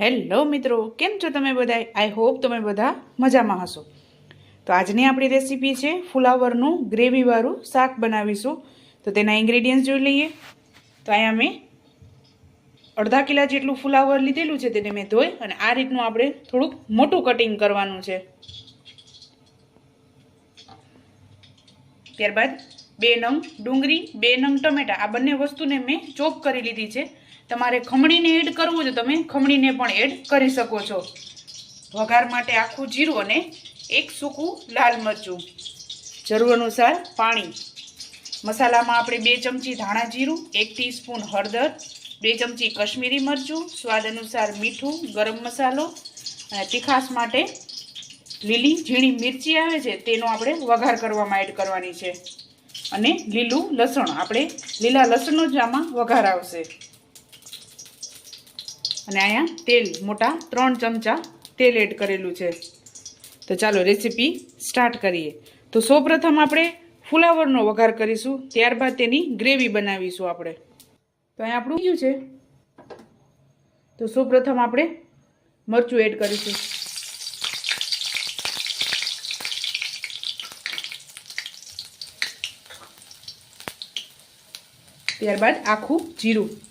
Hello મિત્રો, કેમ છો તમે બધા આઈ હોપ તમે બધા મજામાં હશો. તો આજની આપણી રેસીપી છે ફુલાવરનું ગ્રેવીવાળું શાક બનાવીશું. તો તેના ઇન્ગ્રેડિયન્ટ્સ જોઈ લઈએ. તો અહીંયા મેં અડધા કિલા જેટલું ફુલાવર લીધેલું છે, તેને મેં ધોઈ અને આ રીતનું આપણે થોડુંક મોટું કટિંગ કરવાનું છે. ત્યારબાદ બે નંગ ડુંગળી, બે નંગ ટમેટા, આ બંને વસ્તુને મેં ચોપ કરી લીધી છે. તમારે ખમણીને એડ કરવું છે તમે ખમણીને પણ એડ કરી શકો છો. વઘાર માટે આખું જીરું અને એક સૂકું લાલ મરચું. જરૂર અનુસાર પાણી. મસાલામાં આપણે બે ચમચી ધાણા જીરું, એક ટીસ્પૂન હળદર, બે ચમચી કશ્મીરી મરચું, સ્વાદ અનુસાર મીઠું, ગરમ મસાલો, અને તીખાસ માટે લીલી ઝીણી મિરચી આવે છે તેનો આપણે વઘાર કરવામાં એડ કરવાની છે. અને લીલું લસણ. આપણે લીલા લસણનો જ આમાં વઘાર આવશે. અને અહીંયા તેલ, મોટા ત્રણ ચમચા તેલ એડ કરેલું છે. તો ચાલો રેસીપી સ્ટાર્ટ કરીએ. તો સૌપ્રથમ આપણે ફુલાવરનો વઘાર કરીશું, ત્યારબાદ તેની ગ્રેવી બનાવીશું આપણે. તો અહીંયા આપણું ગયું છે. તો સૌપ્રથમ આપણે મરચું એડ કરીશું. ત્યારબાદ આખું જીરું.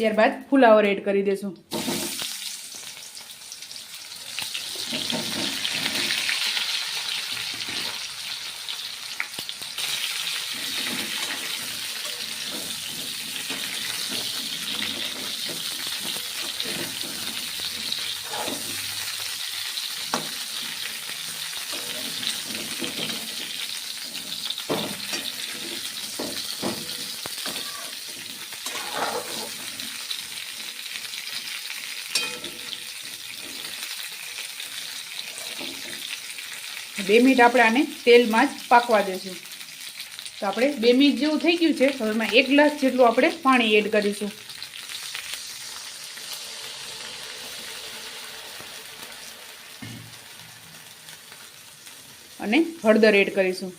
ત્યારબાદ ફુલાવર એડ કરી દેશું. બે મિનિટ આપણે આને તેલમાં જ પાકવા દેશું. તો આપણે બે મિનિટ જેવું થઈ ગયું છે. હવે એમાં એક ગ્લાસ જેટલું આપણે પાણી એડ કરીશું. અને હળદર એડ કરીશું.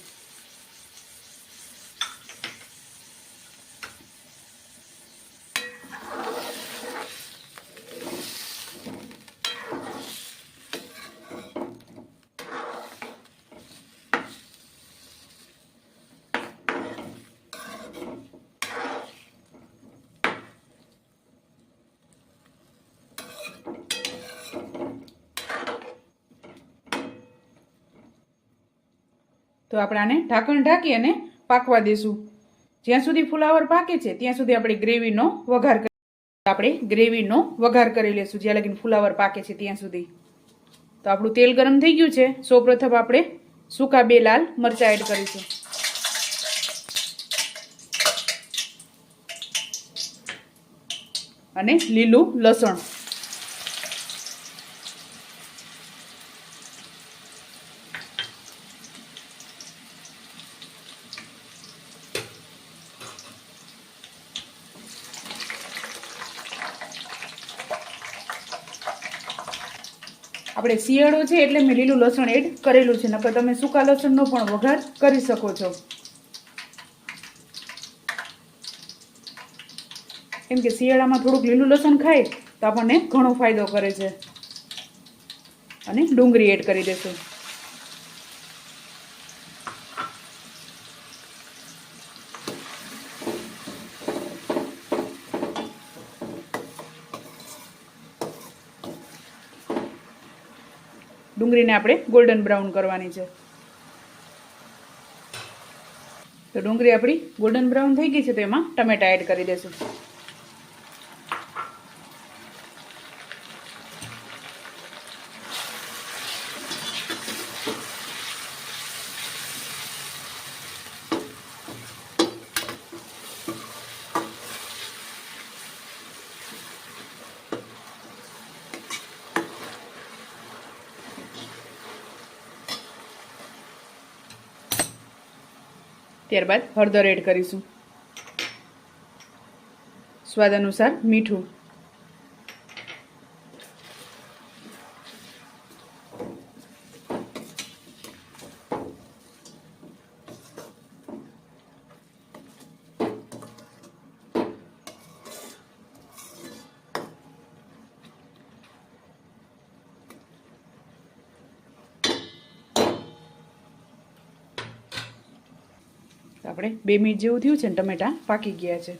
તો આપણે આને ઢાંકણ ઢાંકી અને પાકવા દેશું. જ્યાં સુધી ફુલાવર પાકે છે, ત્યાં સુધી આપણે ગ્રેવીનો વઘાર આપણે ગ્રેવીનો વઘાર કરી લેશું, જ્યાં લગીને ફુલાવર પાકે છે ત્યાં સુધી. તો આપણું તેલ ગરમ થઈ ગયું છે. સૌપ્રથમ આપણે સૂકા બે લાલ મરચાં એડ કરીશું. અને લીલું લસણ. આપણે શિયાળો છે એટલે મેં લીલું લસણ એડ કરેલું છે, નકર તમે સૂકા લસણનો પણ વઘાર કરી શકો છો. કેમ કે શિયાળામાં થોડુંક લીલું લસણ ખાય તો આપણને ઘણો ફાયદો કરે છે. અને ડુંગળી એડ કરી દેશું. ડુંગળીને આપણે ગોલ્ડન બ્રાઉન કરવાની છે. તો ડુંગળી આપણી ગોલ્ડન બ્રાઉન થઈ ગઈ છે, તો એમાં ટમેટા એડ કરી દઈશું ત્યારબાદ હળદર એડ કરીશું. સ્વાદ અનુસાર મીઠું. આપણે. બે મિનિટ જેવું થયું છે ને ટમેટા પાકી ગયા છે.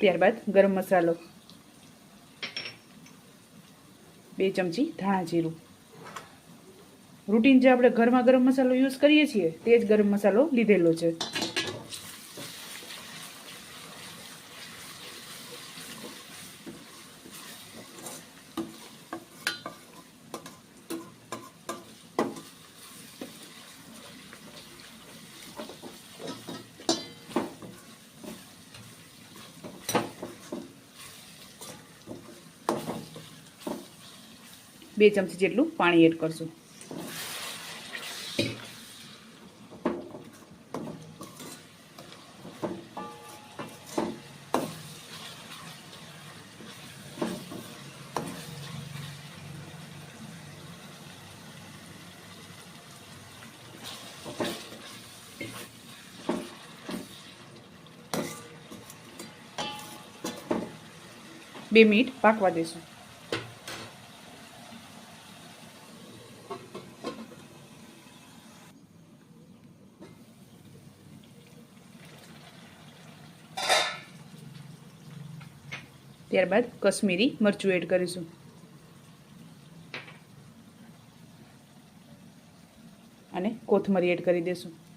ત્યારબાદ ગરમ મસાલો. બે ચમચી ધાણા જીરું. રૂટીન જે આપણે ઘરમાં ગરમ મસાલો યુઝ કરીએ છીએ, તે જ ગરમ મસાલો લીધેલો છે. બે ચમચી જેટલું પાણી એડ કરશું. બે મિનિટ પાકવા દેશું. ત્યારબાદ કશ્મીરી મરચું એડ કરીશું. અને કોથમરી એડ કરી દઈશું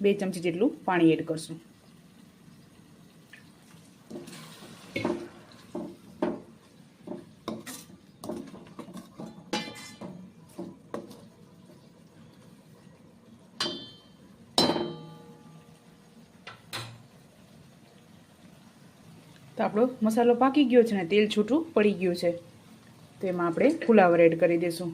બે ચમચી જેટલું પાણી એડ કરશું. તો આપણો મસાલો પાકી ગયો છે ને, તેલ છૂટું પડી ગયું છે. તો એમાં આપણે ફુલાવર એડ કરી દઈશું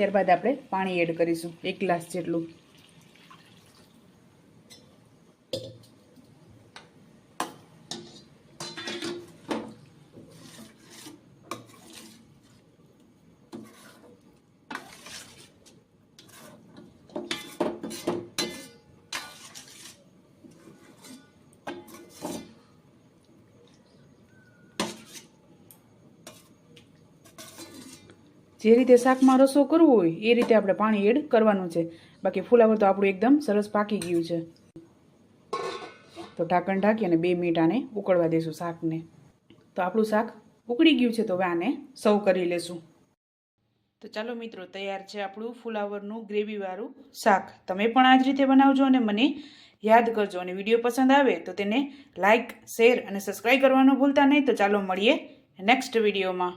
ત્યારબાદ આપણે પાણી એડ કરીશું. એક ગ્લાસ જેટલું. જે રીતે શાકમાં રસો કરવો હોય, એ રીતે આપણે પાણી એડ કરવાનું છે. બાકી ફુલાવર તો આપણું એકદમ સરસ પાકી ગયું છે. તો ઢાંકણ ઢાંકી અને બે મિનિટ આને ઉકળવા દઈશું શાકને. તો આપણું શાક ઉકળી ગયું છે, તો હવે આને સર્વ કરી લેશું. તો ચાલો મિત્રો, તૈયાર છે આપણું ફુલાવરનું ગ્રેવીવાળું શાક. તમે પણ આ જ રીતે બનાવજો અને મને યાદ કરજો. અને વીડિયો પસંદ આવે તો તેને લાઇક શેર અને સબસ્ક્રાઈબ કરવાનું ભૂલતા નહીં. તો ચાલો મળીએ નેક્સ્ટ વિડીયોમાં.